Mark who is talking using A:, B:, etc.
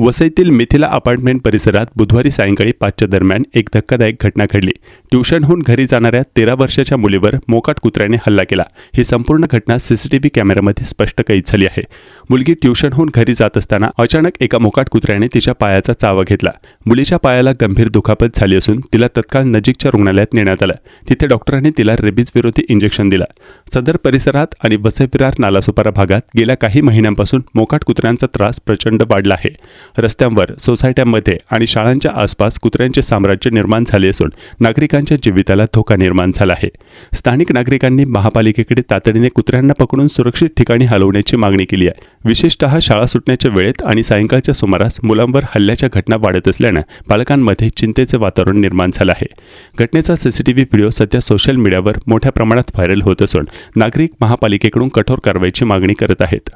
A: वसईतील Mithila apartment परिसरात बुधवारी सायंकाळी पाचच्या दरम्यान एक धक्कादायक घटना घडली. ट्युशनहून घरी जाणाऱ्या तेरा वर्षाच्या मुलीवर मोकाट कुत्र्याने हल्ला केला. ही संपूर्ण घटना सीसीटीव्ही कॅमेऱ्यामध्ये स्पष्ट कैद झाली आहे. मुलगी ट्युशनहून घरी जात असताना अचानक एका मोकाट कुत्र्याने तिच्या पायाचा चावा घेतला. मुलीच्या पायाला गंभीर दुखापत झाली असून तिला तत्काळ नजीकच्या रुग्णालयात नेण्यात आलं. तिथे डॉक्टरांनी तिला रेबीज विरोधी इंजेक्शन दिलं. सदर परिसरात आणि वसई विरार नालासोपारा भागात गेल्या काही महिन्यांपासून मोकाट कुत्र्यांचा त्रास प्रचंड वाढला आहे. रस्त्यांवर सोसायट्यांमध्ये आणि शाळांच्या आसपास कुत्र्यांचे साम्राज्य निर्माण झाले असून नागरिकांच्या जीविताला धोका निर्माण झाला आहे. स्थानिक नागरिकांनी महापालिकेकडे तातडीने कुत्र्यांना पकडून सुरक्षित ठिकाणी हलवण्याची मागणी केली आहे. विशेषतः शाळा सुटण्याच्या वेळेत आणि सायंकाळच्या सुमारास मुलांवर हल्ल्याच्या घटना वाढत असल्यानं पालकांमध्ये चिंतेचे वातावरण निर्माण झालं आहे. घटनेचा सीसीटीव्ही व्हिडिओ सध्या सोशल मीडियावर मोठ्या प्रमाणात व्हायरल होत असून नागरिक महापालिकेकडून कठोर कारवाईची मागणी करत आहेत.